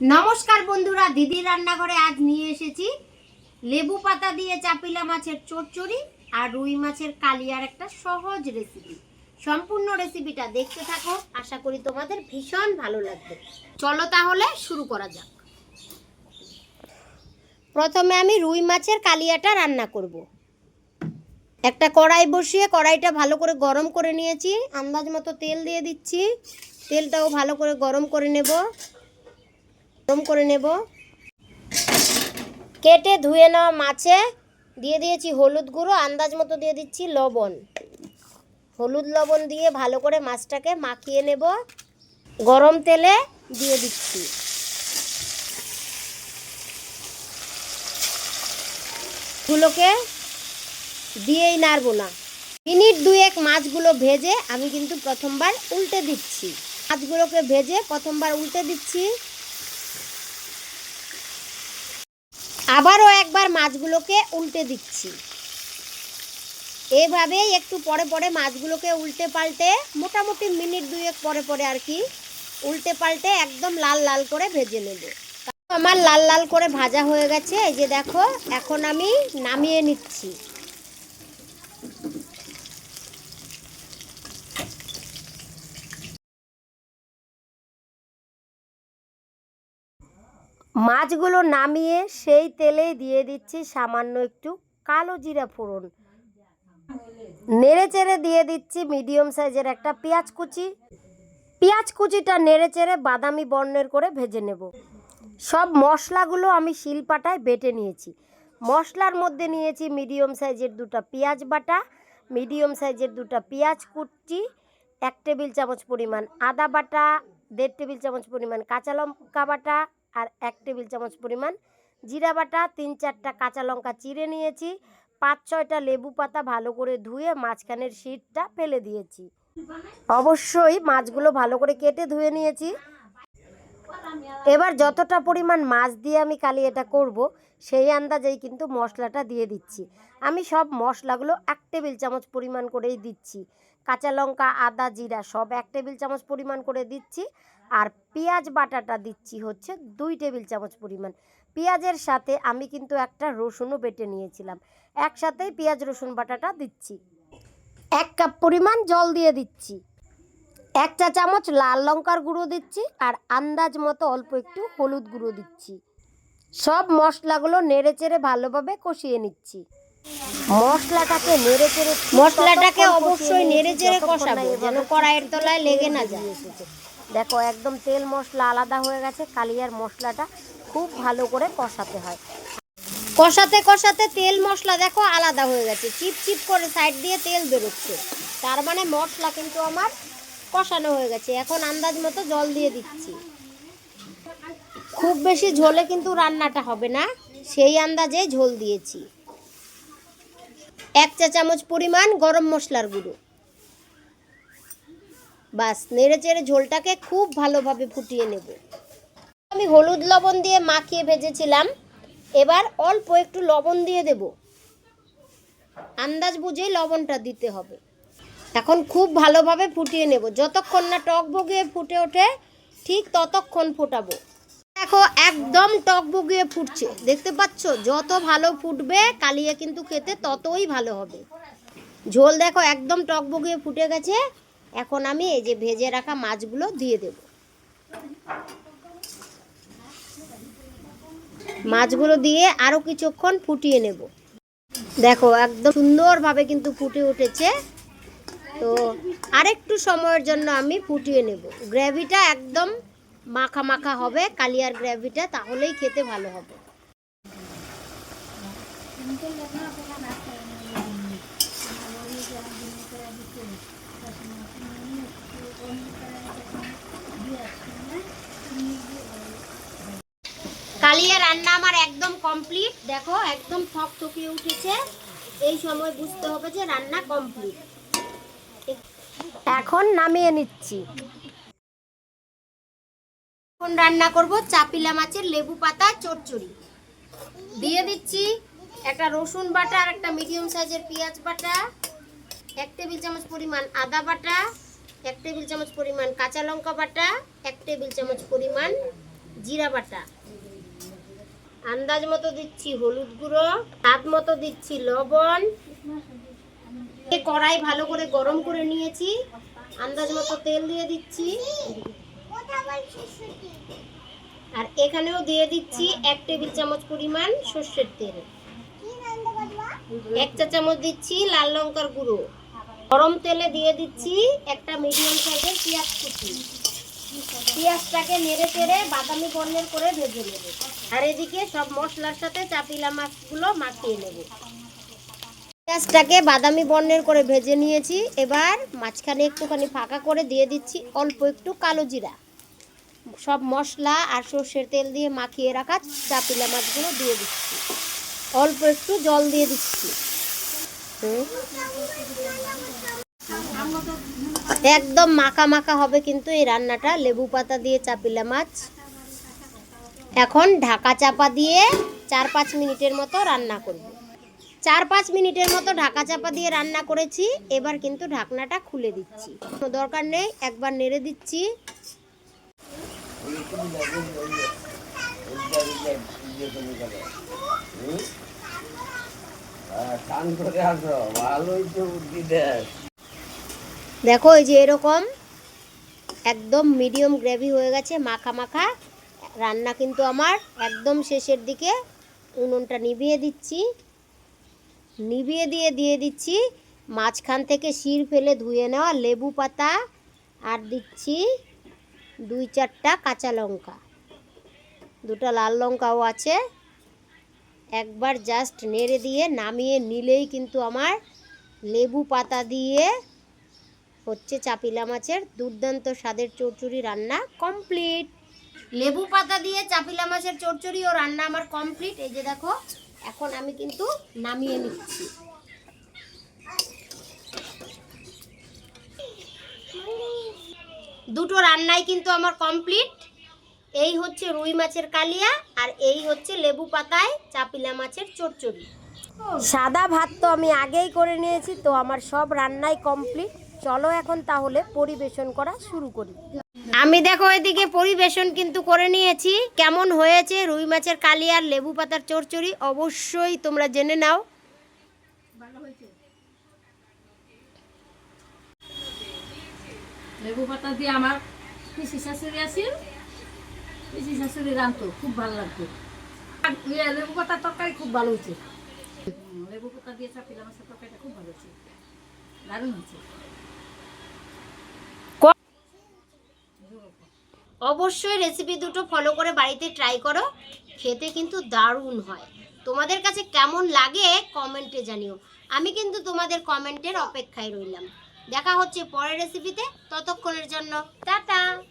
নমস্কার বন্ধুরা, দিদির রান্নাঘরে আজ নিয়ে এসেছি। লেবু পাতা দিয়ে চাপিলা মাছের চচ্চড়ি আর রুই মাছের কালিয়ার একটা সহজ রেসিপি সম্পূর্ণ রেসিপিটা দেখতে থাকো, আশা করি তোমাদের ভীষণ ভালো লাগবে। চলো তাহলে শুরু করা যাক। প্রথমে আমি রুই মাছের কালিয়াটা রান্না করব। একটা কড়াই বসিয়ে কড়াইটা ভালো করে গরম করে নিয়েছি। আন্দাজ মতো তেল দিয়ে দিচ্ছি। তেলটাও ভালো করে গরম করে নেব। গরম করে নেব। কেটে ধুয়ে নেওয়া মাছে দিয়ে দিয়েছি হলুদ গুঁড়ো, আন্দাজ মতো দিয়ে দিচ্ছি লবণ। হলুদ লবণ দিয়ে ভালো করে মাছটাকে মাখিয়ে নেব। গরম তেলে দিয়ে দিচ্ছি। গুলোকে দিয়েই নাড়বো না। মিনিট দুয়েক মাছগুলো ভেজে আমি কিন্তু প্রথমবার উল্টে দিচ্ছি। মাছগুলোকে ভেজে প্রথমবার উল্টে দিচ্ছি। আবারও একবার মাছগুলোকে উল্টে দিচ্ছি। এভাবেই একটু পরে পরে মাছগুলোকে উল্টে পাল্টে, মোটামুটি মিনিট দুয়েক পরে পরে আর কি, উল্টে পাল্টে একদম লাল লাল করে ভেজে নেব। আমার লাল লাল করে ভাজা হয়ে গেছে, এই যে দেখো, এখন আমি নামিয়ে নিচ্ছি। মাছগুলো নামিয়ে সেই তেলেই দিয়ে দিচ্ছি সামান্য একটু কালো জিরা ফোড়ন। নেড়ে চেড়ে দিয়ে দিচ্ছি মিডিয়াম সাইজের একটা পেঁয়াজ কুচি। পেঁয়াজ কুচিটা নেড়ে চেড়ে বাদামি বর্ণের করে ভেজে নেব। সব মশলাগুলো আমি শিলপাটায় বেটে নিয়েছি। মশলার মধ্যে নিয়েছি মিডিয়াম সাইজের দুটো পেঁয়াজ বাটা, মিডিয়াম সাইজের দুটো পেঁয়াজ কুচি, এক টেবিল চামচ পরিমাণ আদা বাটা, দেড় টেবিল চামচ পরিমাণ কাঁচা লঙ্কা বাটা আর এক টেবিল চামচ পরিমাণ জিরা বাটা, তিন চারটা কাঁচা লঙ্কা চিড়ে নিয়েছি, পাঁচ ছয়টা লেবু পাতা ভালো করে ধুয়ে মাঝখানের শীটটা ফেলে দিয়েছি। অবশ্যই মাছগুলো ভালো করে কেটে ধুয়ে নিয়েছি। এবার যতটা পরিমাণ মাছ দিয়ে আমি কালি এটা করব, সেই আন্দাজেই কিন্তু মশলাটা দিয়ে দিচ্ছি। আমি সব মশলাগুলো এক টেবিল চামচ পরিমাণ করেই দিচ্ছি। কাঁচা লঙ্কা, আদা, জিরা সব এক টেবিল চামচ পরিমাণ করে দিচ্ছি। আর পেঁয়াজ বাটাটা দিচ্ছি হচ্ছে দুই টেবিল চামচ পরিমাণ। পেঁয়াজের সাথে আমি কিন্তু একটা রসুনও বেটে নিয়েছিলাম। একসাথেই পেঁয়াজ রসুন বাটাটা দিচ্ছি। এক কাপ পরিমাণ জল দিয়ে দিচ্ছি। এক চা চামচ লাল লঙ্কার গুঁড়ো দিচ্ছি আর আন্দাজ মতো অল্প একটু হলুদ গুঁড়ো দিচ্ছি। সব মশলাগুলো নেড়ে চেড়ে ভালোভাবে কষিয়ে নিচ্ছি। মশলাটাকে নেড়ে চেড়ে মশলাটাকে অবশ্যই নেড়ে চেড়ে কষাবো যেন কড়াইয়ের তলায় লেগে না যায়। দেখো, একদম তেল মশলা আলাদা হয়ে গেছে, কালিয়ার মশলাটা খুব ভালো করে কষাতে হয়। কষাতে কষাতে তেল মশলা দেখো আলাদা হয়ে গেছে, চিপ চিপ করে সাইড দিয়ে তেল বেরোচ্ছে। তার মানে মশলা কিন্তু আমার কষানো হয়ে গেছে, এখন আন্দাজ মতো জল দিয়ে দিচ্ছি। খুব বেশি ঝোলে কিন্তু রান্নাটা হবে না, সেই আন্দাজে ঝোল দিয়েছি। এক চা চামচ পরিমাণ গরম মশলার গুঁড়ো। বাস, নেড়ে চেড়ে ঝোলটাকে খুব ভালোভাবে ফুটিয়ে নেব। আমি হলুদ লবণ দিয়ে মাখিয়ে ভেজেছিলাম। এবার অল্প একটু লবণ দিয়ে দেব। আন্দাজ বুঝেই লবণটা দিতে হবে। এখন খুব ভালোভাবে ফুটিয়ে নেব। যতক্ষণ না টক বগিয়ে ফুটে ওঠে, ঠিক ততক্ষণ ফোটাবো। দেখো, একদম টক বগিয়ে ফুটছে। দেখতে পাচ্ছ? যত ভালো ফুটবে, কালিয়া কিন্তু খেতে ততই ভালো হবে। ঝোল দেখো, একদম টক বগিয়ে ফুটে গেছে। এখন আমি এই যে ভেজে রাখা মাছগুলো দিয়ে দেব। মাছগুলো দিয়ে আরও কিছুক্ষণ ফুটিয়ে নেব। দেখো, একদম সুন্দরভাবে কিন্তু ফুটে উঠেছে। তো আরেকটু সময়ের জন্য আমি ফুটিয়ে নেব। গ্রেভিটা একদম মাখা মাখা হবে, কালিয়ার গ্রেভিটা, তাহলেই খেতে ভালো হবে। কালিয়া রান্না আমার একদম কমপ্লিট দেখো, একদম ফক থকিয়ে উঠেছে। এই সময় বুঝতে হবে যে রান্না কমপ্লিট এখন নামিয়ে নিচ্ছি। এখন রান্না করব চাপিলা মাছের লেবু পাতা, চচ্চড়ি। দিয়ে দিচ্ছি একটা রসুন বাটা আর একটা মিডিয়াম সাইজের পেঁয়াজ বাটা, এক টেবিল চামচ পরিমাণ আদা বাটা, এক টেবিল চামচ পরিমাণ কাঁচা লঙ্কা বাটা, এক টেবিল চামচ পরিমাণ জিরা বাটা। আন্দাজ মতো দিচ্ছি হলুদ গুঁড়ো, স্বাদ মতো দিচ্ছি লবণ। কড়াই ভালো করে গরম করে নিয়েছি। আন্দাজ মতো তেল দিয়ে দিচ্ছি। আর এখানেও দিয়ে দিচ্ছি এক টেবিল চামচ পরিমাণ সর্ষের তেল। এক চা চামচ দিচ্ছি লাল লঙ্কার গুঁড়ো। গরম তেলে দিয়ে দিচ্ছি একটা মিডিয়াম সাইজের পেঁয়াজ কুচি। পেঁয়াজটাকে নেড়ে চেড়ে বাদামি বর্ণের করে ভেজে নেব। আর এদিকে সব মশলার সাথে চাপিলা মাছগুলো মাখিয়ে নেব। পেঁয়াজটাকে বাদামি বর্ণের করে ভেজে নিয়েছি। এবার মাঝখানে একটুখানি ফাঁকা করে দিয়ে দিচ্ছি অল্প একটু কালো জিরা। সব মশলা আর সর্ষের তেল দিয়ে মাখিয়ে রাখা চাপিলা মাছগুলো দিয়ে দিচ্ছি। অল্প একটু জল দিয়ে দিচ্ছি। হুম। একদম মাখা মাখা হবে কিন্তু এই রান্নাটা। লেবু পাতা দিয়ে চাপিলা মাছ। এখন ঢাকা চাপা দিয়ে চার পাঁচ মিনিটের মতো রান্না করব। চার পাঁচ মিনিটের মতো ঢাকা চাপা দিয়ে রান্না করেছি। এবার কিন্তু ঢাকনাটা খুলে দিচ্ছি। কোনো দরকার নেই, একবার নেড়ে দিচ্ছি। করে ভালোই তো দেয়। দেখো এই যে এরকম একদম মিডিয়াম গ্রেভি হয়ে গেছে, মাখা মাখা। রান্না কিন্তু আমার একদম শেষের দিকে উনুনটা নিভিয়ে দিচ্ছি। নিভিয়ে দিয়ে দিয়ে দিচ্ছি। মাঝখান থেকে শির ফেলে ধুয়ে নেওয়া লেবু পাতা আর দিচ্ছি দুই চারটা কাঁচা লঙ্কা। দুটো লাল লঙ্কাও আছে। একবার জাস্ট নেড়ে দিয়ে নামিয়ে নিলেই কিন্তু আমার লেবু পাতা দিয়ে হচ্ছে চাপিলা মাছের দুর্দান্ত স্বাদের চচ্চড়ি রান্না কমপ্লিট লেবু পাতা দিয়ে চাপিলা মাছের চচ্চড়ি ও রান্না আমার কমপ্লিট এই যে দেখো, এখন আমি কিন্তু নামিয়ে নিচ্ছি। দুটো রান্নাই কিন্তু আমার কমপ্লিট এই হচ্ছে রুই মাছের কালিয়া আর এই হচ্ছে লেবু পাতায় চাপিলা মাছের চচ্চড়ি সাদা ভাত তো আমি আগেই করে নিয়েছি, তো আমার সব রান্নাই কমপ্লিট চলো এখন তাহলে পরিবেশন করা শুরু করি। আমি দেখো এদিকে পরিবেশন কিন্তু করে নিয়েছি। কেমন হয়েছে? রুই মাছের কালিয়ার লেবু পাতার চচ্চড়ি অবশ্যই তোমরা জেনে নাও। লেবু পাতা দিয়ে আমার পিসি শাশুড়ি আছিল পিসি শাশুড়ি রাঁধতো খুব ভালো লাগতো। আর ইয়ে, লেবু পাতার তরকারি খুব ভালো হয়েছে। লেবু পাতা দিয়ে চাপিলা মাছের তরকারিটা খুব ভালো হয়েছে। দারুণ হয়েছে। অবশ্যই রেসিপি দুটো ফলো করে বাড়িতে ট্রাই করো। খেতে কিন্তু দারুণ হয়। তোমাদের কাছে কেমন লাগে কমেন্টে জানিও। আমি কিন্তু তোমাদের কমেন্টের অপেক্ষায় রইলাম। দেখা হচ্ছে পরের রেসিপিতে ততক্ষণের জন্য, টাটা!